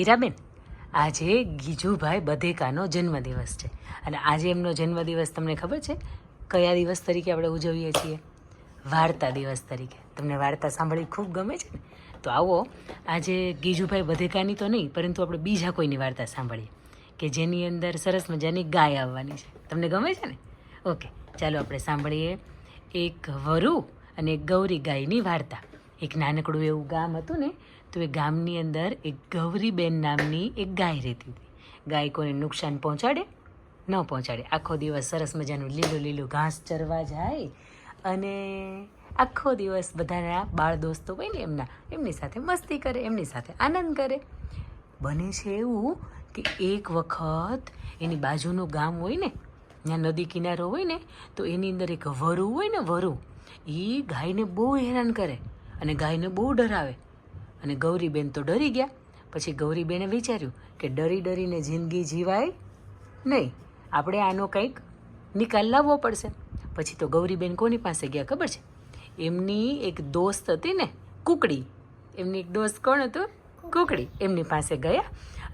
હીરાબેન, આજે ગીજુભાઈ બધેકાનો જન્મદિવસ છે. અને આજે એમનો જન્મદિવસ તમને ખબર છે? કયા દિવસ તરીકે આપણે ઉજવીએ છીએ? વાર્તા દિવસ તરીકે. તમને વાર્તા સાંભળવી ખૂબ ગમે છે ને? તો આવો, આજે ગીજુભાઈ બધેકાની તો નહીં, પરંતુ આપણે બીજા કોઈની વાર્તા સાંભળીએ, કે જેની અંદર સરસ મજાની ગાય આવવાની છે. તમને ગમે છે ને? ઓકે, ચાલો આપણે સાંભળીએ એક વરુ અને એક ગૌરી ગાયની વાર્તા. એક નાનકડું એવું ગામ હતું ને તો એ ગામની અંદર એક ગૌરીબેન નામની એક ગાય રહેતી હતી. ગાય કોઈને નુકસાન પહોંચાડે, ન પહોંચાડે. આખો દિવસ સરસ મજાનું લીલું લીલું ઘાસ ચરવા જાય અને આખો દિવસ બધાના બાળ દોસ્તો હોય ને એમના, એમની સાથે મસ્તી કરે, એમની સાથે આનંદ કરે. બને છે એવું કે એક વખત એની બાજુનું ગામ હોય ને, ત્યાં નદી કિનારો હોય ને, તો એની અંદર એક વરુ હોય ને, વરુ એ ગાયને બહુ હેરાન કરે અને ગાયને બહુ ડરાવે. અને ગૌરીબેન તો ડરી ગયા. પછી ગૌરીબેને વિચાર્યું કે ડરી ડરીને જિંદગી જીવાય નહીં. આપણે આનો કંઈક નિકાલ લાવવો પડશે. પછી તો ગૌરીબેન કોની પાસે ગયા ખબર છે? એમની એક દોસ્ત હતી ને, કુકડી. એમની એક દોસ્ત કોણ હતું? કુકડી. એમની પાસે ગયા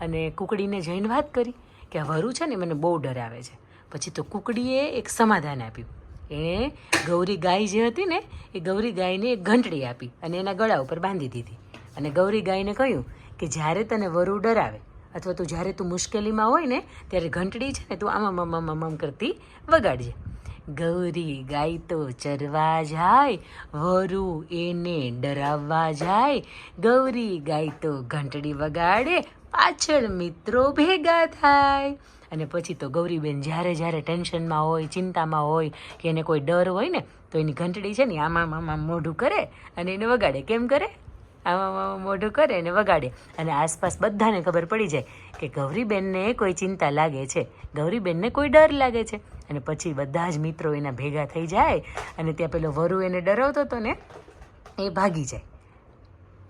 અને કુકડીને જઈને વાત કરી કે વરુ છે ને, મને બહુ ડરાવે છે. પછી તો કુકડીએ એક સમાધાન આપ્યું. એણે ગૌરી ગાય જે હતી ને, એ ગૌરી ગાયને એક ઘંટડી આપી અને એના ગળા ઉપર બાંધી દીધી. અને ગૌરી ગાયને કહ્યું કે જ્યારે તને વરુ ડરાવે અથવા તું જ્યારે તું મુશ્કેલીમાં હોય ને, ત્યારે ઘંટડી છે ને તું આમ આમ આમ કરતી વગાડજે. ગૌરી ગાય તો ચરવા જાય, વરુ એને ડરાવવા જાય. ગૌરી ગાય તો ઘંટડી વગાડે, પાછળ મિત્રો ભેગા થાય. અને પછી તો ગૌરીબેન જ્યારે જ્યારે ટેન્શનમાં હોય, ચિંતામાં હોય કે એને કોઈ ડર હોય ને, તો એની ઘંટડી છે ને આમ આમ મોઢું કરે અને એને વગાડે. કેમ કરે? આમ મોઢું કરે અને વગાડે. અને આસપાસ બધાને ખબર પડી જાય કે ગૌરીબેનને કોઈ ચિંતા લાગે છે. ગૌરીબેનને કોઈ ડર લાગે છે. અને પછી બધા જ મિત્રો એના ભેગા થઈ જાય અને ત્યાં પેલો વરુ એને ડરાવતો હતો ને એ ભાગી જાય.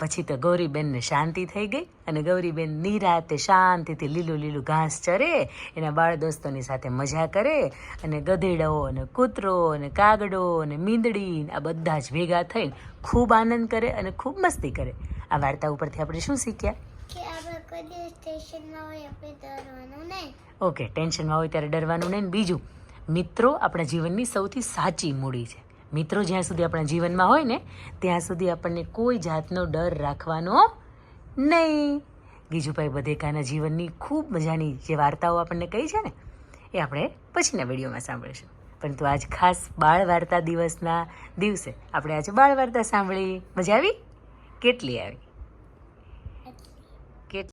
પછી તો ગૌરીબેનને શાંતિ થઈ ગઈ અને ગૌરીબેન નિરાતે શાંતિથી લીલું લીલું ઘાસ ચરે એના બાળ દોસ્તોની સાથે મજા કરે અને ગધેડો અને કૂતરો અને કાગડો અને મીંદડી આ બધા જ ભેગા થઈને ખૂબ આનંદ કરે અને ખૂબ મસ્તી કરે. આ વાર્તા ઉપરથી આપણે શું શીખ્યા? ઓકે ટેન્શનમાં હોય ત્યારે ડરવાનું નહીં. બીજું મિત્રો આપણા જીવનની સૌથી સાચી મૂડી છે. મિત્રો, જ્યાં સુધી આપણા જીવનમાં હોય ને, ત્યાં સુધી આપણને કોઈ જાતનો ડર રાખવાનો નહીં. ગીજુભાઈ બધેકાના જીવનની ખૂબ મજાની જે વાર્તાઓ આપણને કહી છે ને, એ આપણે પછીના વિડીયોમાં સાંભળીશું. પરંતુ આજ ખાસ બાળ વાર્તા દિવસના દિવસે આપણે આજે બાળ વાર્તા સાંભળી. મજા આવી? કેટલી આવી?